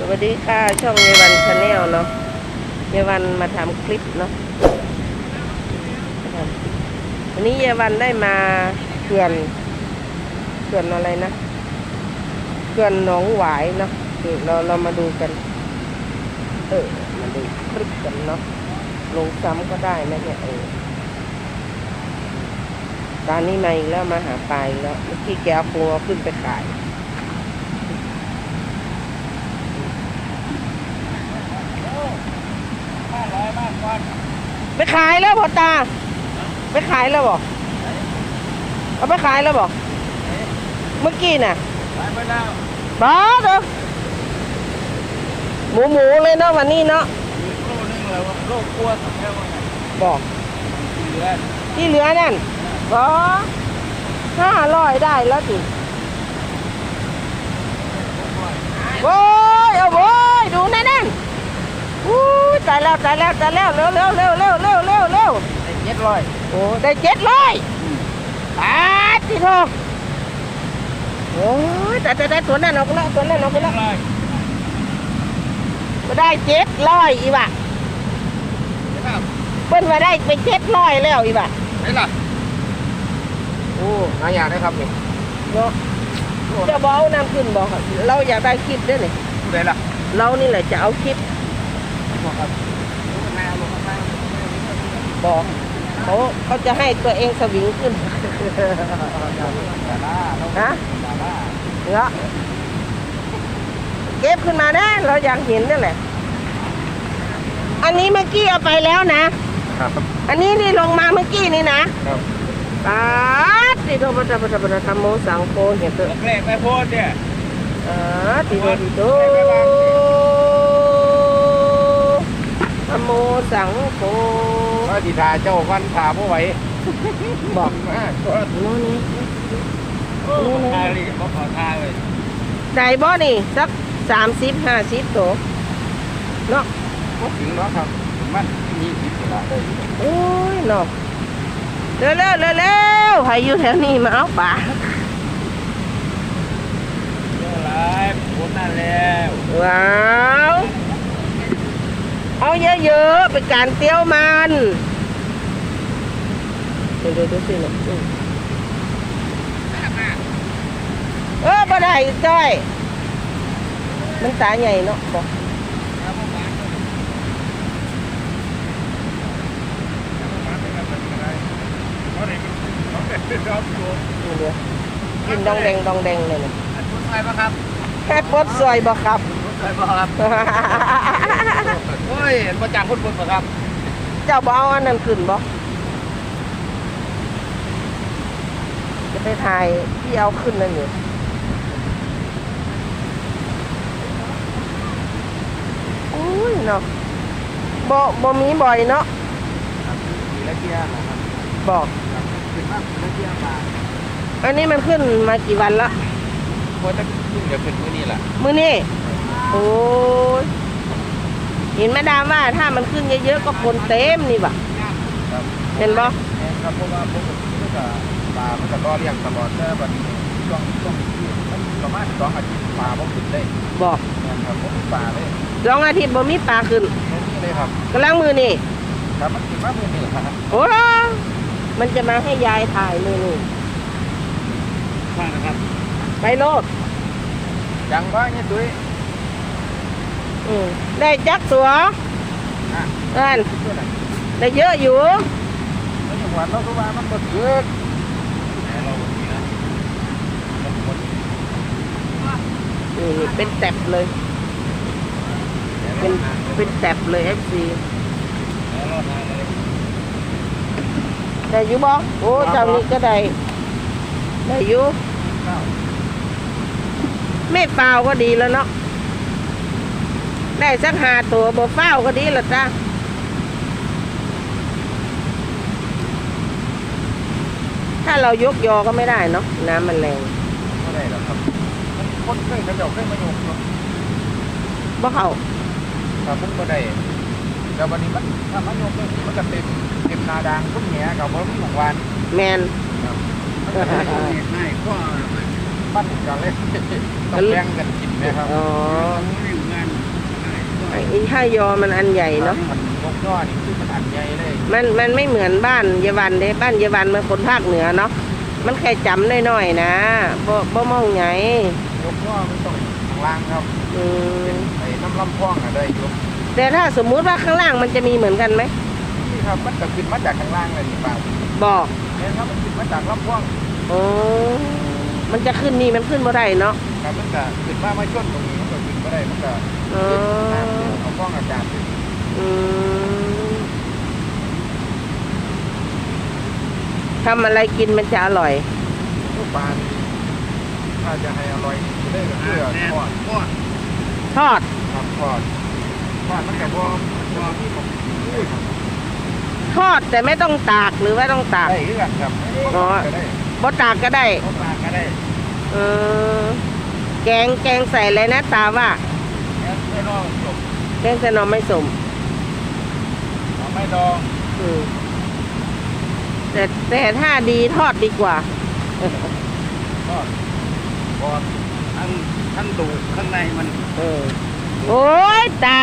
สวัสดีค่ะ ช่องเยวันชาแนลเนาะเยวันมาทำคลิปเนาะวันนี้เยวันได้มาเขื่อนเขื่อนอะไรนะเขื่อนหนองหวายเนาะเดี๋ยวเราเรามาดูกัน เออมาดูคลิปกันเนาะลงซ้ำก็ได้นะเนี่ยเออตอนนี้มาอีกแล้วมาหาปลาอีกแล้วเมื่อกี้แกเอาปูเอาขึ้นไปขาย ห้าร้อย บาทก่อนไปขายแล้วพ่อตา ไปขายแล้วบอกเอาไปขายแล้วบอกเมื่อกี้น่ะไปไปแล้วบ้าเด้อหมูหมูเลยเนาะวันนี้เนาะมีโลนึงแล้วโลกลัวสักแค่ว่าไงบอกเหลือที่เหลือนั่นก็ห้าร้อยได้แล้วจิโว้ยเอาโว้ยดูนั่นนั่นอู้ย ตายแล้วตายแล้วตายแล้วเร็วเร็วเร็วเร็วเร็วเร็วเร็วเจ็ดร้อยโอ้ได้เจ็ดร้อยตายที่ทองโอ้ยแต่แต่แต่ตัวนั้นออกแล้วตัวนั้นออกไปเจ็แล้ดวร้อยก็ได้เจ็ดร้อยอีบะครับเปิ้นว่าได้ไปเจ็ดร้อยแล้วอีบะไหนล่ะโอ้หายากได้ครับนี่เนาะจะบเอาน้ำขึ้นบอกเราอยากได้คลิปด้วยนี่ผู้ใดล่ะเรานี่แหละจะเอาคลิป บอกครับลงมาลงมาบอกเขาเขาจะให้ตัวเองสวิงขึ้นดาราเราฮะดาราเนาะเก็บขึ้นมานะเราอยากเห็นนั่นแหละ อันนี้เมื่อกี้เอาไปแล้วนะ ครับ อันนี้นี่ลงมาเมื่อกี้นี่นะครับปาดติโตปะตะปะตะปะตะธรรมโมสังโฆเห็นเถอะแรกไปโพสเนี่ยอ่าติโตติโต ธรรมโมสังโฆว่าสิทาเจ้าวันถาผู้ไหวบอกมากก็โน่นนี่ทาเลยบอกขอทาเลยได้บ่นี่สักสามสิบห้าสิบโตเนาะพกถึงแล้วครับมันมีสิบกว่าเลยโอ้ยเนาะเร็วเร็วเร็วเร็วใครอยู่แถวนี้มาเอาปลาเยอะหลายโพสนั่นแล้วว้าว เอาเยอะๆเป็นการเตี้ยวมันเดี๋ยวดูสิเนาะอืมเออบ่ได้จ้อย มันตาใหญ่เนาะบอกกินดองแดงดองแดงเลยนะใช่ปะครับแค่ปดซอยบ่ครับ ใช่ปะครับเฮ้ยเห็นประจักษ์พุ่นๆปะครับเจ้าบ่เอาอันนั้นขึ้นบ่จะไปถ่ายที่เอาขึ้นนั่นอยู่อุ้ยเนาะบ่บ่มีบ่อยเนาะสีละเกียร์นะครับบอกขึ้นมาสีละเกียร์มาอันนี้มันขึ้นมากี่วันละ เพราะถ้าขึ้นเดี๋ยวขึ้นมื้อนี้แหละมื้อนี้ โอ้ยเห็นแม่ดามว่าถ้ามันขึ้นเยอะๆก็คนเต็มนี่บ่ะ ครับเห็นบ่แม่นครับเพราะว่าผมมันก็ปลามันก็รอเลี้ยงตลอดแต่วันนี้ช่วงช่วงที่มันประมาณสองอาทิตย์ปลาบ่ขึ้นเลยบอกแม่นครับผมมีปลาเลยสองอาทิตย์บ่มีปลาขึ้นแค่นี้เลยครับกำลังมือนี่ครับมันขึ้นมามื้อนี้แหละครับโอ้มันจะมาให้ยายถ่ายมือนี่ฟังนะครับไปโลดยังว่าเนี่ยตุ้ย อืมได้จักตัวอะอันตัวไหนได้เยอะอยู่ แล้วจังหวัดเราก็ว่ามันบ่ถึกแต่เราบ่มีนะมันบ่ถึกนี่เป็นแตบเลยเป็นเป็นแตบเลยเอฟซีแล้วเราทานเลยได้อยู่บ่โอ้เจ้านี้ก็ได้ ได้อยู่ข้าวไม่เปล่าก็ดีแล้วเนาะ ได้สักหาตัวบ่เฝ้าก็ดีแล้วจ้าถ้าเรายกยอก็ไม่ได้เนาะน้ำมันแรงบ่ได้หรอกครับมันคนเคยเขาเจ้าเคยมาโยกเนาะบ่เข้าครับผมบ่ได้แล้ววันนี้มันถ้ามันโยกเลยมันก็เต็มเต็มนาดางทุกแหน่ก็บ่มีหม่องวานแมนมันก็เลยง่ายกว่าปั้นกันเลยต้องแบ่งกันกินนะครับอ๋ออยู่งาน ไอ้ห้ายอมันอันใหญ่เนาะมันงกย่อนี่คือมันอันใหญ่เลยมันมันไม่เหมือนบ้านเยาวันเด้บ้านเยาวันมันคนภาคเหนือเนาะมันแค่จำน้อยๆนะบ่บ่มองไงงกย่อมันต้องข้างล่างครับอืมไอ้น้ำลำพองอะได้อยู่แต่ถ้าสมมุติว่าข้างล่างมันจะมีเหมือนกันไหมนี่ครับมันก็ขึ้นมาจากข้างล่างเลยนี่ป้าบอกเนี่ยครับมันขึ้นมาจากลำพองอ๋อมันจะขึ้นนี่มันขึ้นบ่ได้เนาะครับมันก็ขึ้นมาไม่ชนตรงนี้มัน ก็ขึ้นไม่ได้มันก็อ๋อ น้ำเอาฟ้องอากาศขึ้นอืมทำอะไรกินมันจะอร่อย ลูกปลานี่ถ้าจะให้อร่อยนี่ได้ก็คือทอดทอดทอด ครับทอดทอดมันก็บ่บ่ที่ผมพูดครับทอดแต่ไม่ต้องตากหรือว่าต้องตาก ได้คือกันครับอ๋อก็ได้บ่ตากก็ได้บ่ปลาก็ได้ เออ แกงแกงใส่อะไรนะตาว่าแล้วไม่ต้องจบแกงใส่หน่อไม้สมเอาไม่ดองอืมแต่แต่ถ้าดีทอดดีกว่า ทอดพอทั้งทั้งดูข้างในมันเออโอ้ยตา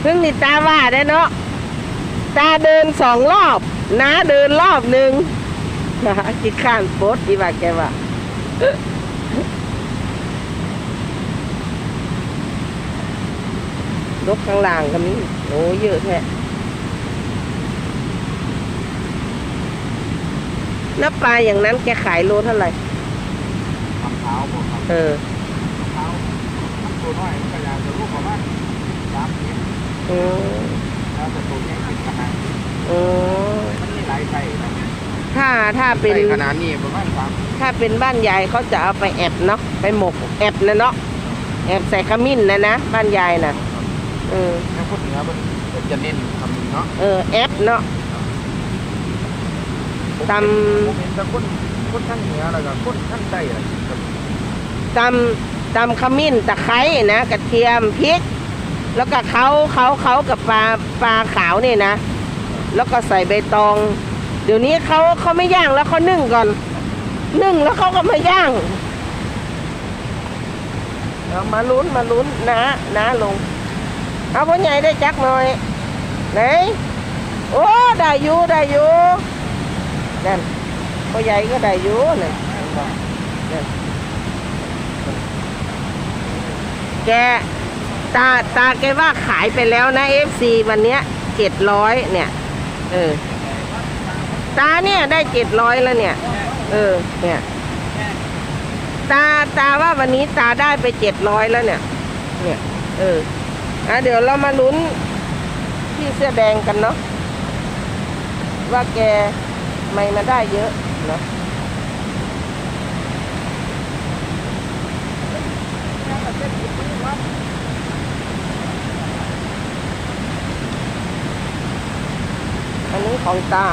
เพิ่งนี่ตาว่าได้เนาะตาเดินสองรอบน้าเดินรอบหนึ่งนะคิดข้านโพสต์ดีว่าแกว่า รกข้างล่างก็มีโอ้เยอะแท้แล้วปลาอย่างนั้นแกขายโลเท่าไหร่ทำเท้าพวกครับเออเท้ามันตัวน้อยมันก็อยากจะลูกประมาณสามสิบอืมแล้วแต่ตัวใหญ่เป็นขนาดนี้อืมมันมีหลายไส้นะถ้าถ้าเป็นไส้ขนาดนี้ประมาณสามถ้าเป็นบ้านยายเขาจะเอาไปแอบเนาะไปหมกแอบนะเนาะแอบใส่ขมิ้นนะนะบ้านยายน่ะ เออถ้าคนเหนือมันจะเน้นคำนี้เนาะเออแอบเนาะ ตำ ผมเห็นแต่คนคนทั้งเหนือแล้วก็คนทั้งใต้อะไรครับตำตำขมิ้นตะไคร้นะกระเทียมพริก แล้วก็เขาเขาเขากับปลาปลาขาวนี่นะ แล้วก็ใส่ใบตอง เดี๋ยวนี้เขาเขาไม่ย่างแล้วเขานึ่งก่อน นึ่งแล้วเขาก็มาย่างเอามาลุ้นมาลุ้นนะนะลง เอาพ่อใหญ่ได้จักหน่อยไหนโอ้ได้อยู่ได้อยู่นั่นพ่อใหญ่ก็ได้อยู่นั่แกตาตาแกว่าขายไปแล้วนะเอฟซีวันเนี้ยเจ็ดร้อยเนี่ย เออ ตาเนี่ยได้เจ็ดร้อยแล้วเนี่ย เออ เนี่ย ตาตาว่าวันนี้ตาได้ไปเจ็ดร้อยแล้วเนี่ย เนี่ย เออ อะเดี๋ยวเรามาลุ้นพี่เสื้อแดงกันเนาะว่าแกไม่มาได้เยอะเนาะอันนี้ของตา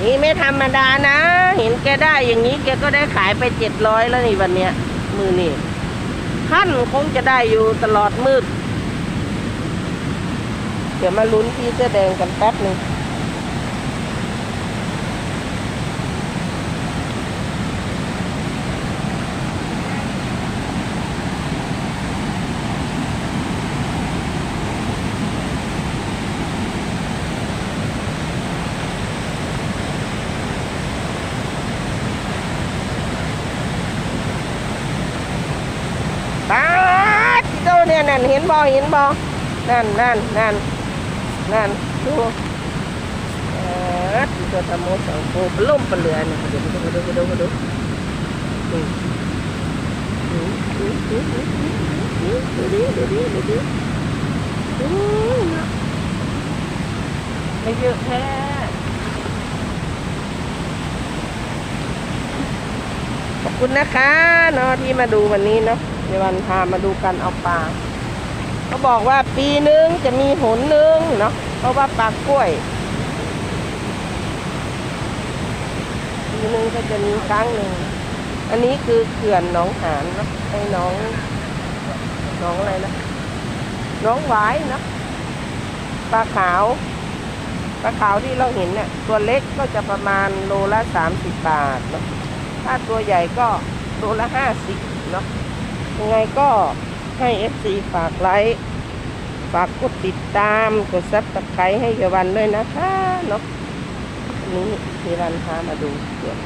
นี่ไม่ธรรมดานะ เห็นแกได้อย่างนี้ แกก็ได้ขายไปเจ็ดร้อยแล้วนี่วันเนี้ย มือนี่ขั้นคงจะได้อยู่ตลอดมืด ดี๋ยวมาลุ้นพี่เสื้อแดงกันแป๊บหนึ่งตาดโตเนี่ยนั่นเห็นบอเห็นบอนั่นนั่นนั่น นั่นดูเออตัวทำโมสองโอ้ปลุ่มปลเหลือนี่เดี๋ยวมาดูมาดูมาดูมาดูอืมอืมอืมอืมอืมอืมดูดิดูดิดูดิอืมไม่เยอะแท้ขอบคุณนะคะเนาะที่มาดูวันนี้เนาะในวันพามาดูกันเอาปลา เขาบอกว่าปีนึงจะมีหนหนึงเนาะเพราะว่าปากกล้วย ปีนึงก็จะมีครั้งหนึ่ง อันนี้คือเขื่อนหนองหานเนาะไอ้หนองหนองอะไรนะหนองหวายเนาะปลาขาวปลาขาวที่เราเห็นเนี่ยตัวเล็กก็จะประมาณโลละสามสิบบาทเนาะถ้าตัวใหญ่ก็โลละห้าสิบเนาะยังไงก็ ให้เอฟซีฝากไลค์ฝากกดติดตามกดซับสไครต์ให้เยาวันด้วยนะคะเนาะนี้เยาวันพามาดูเขื่อน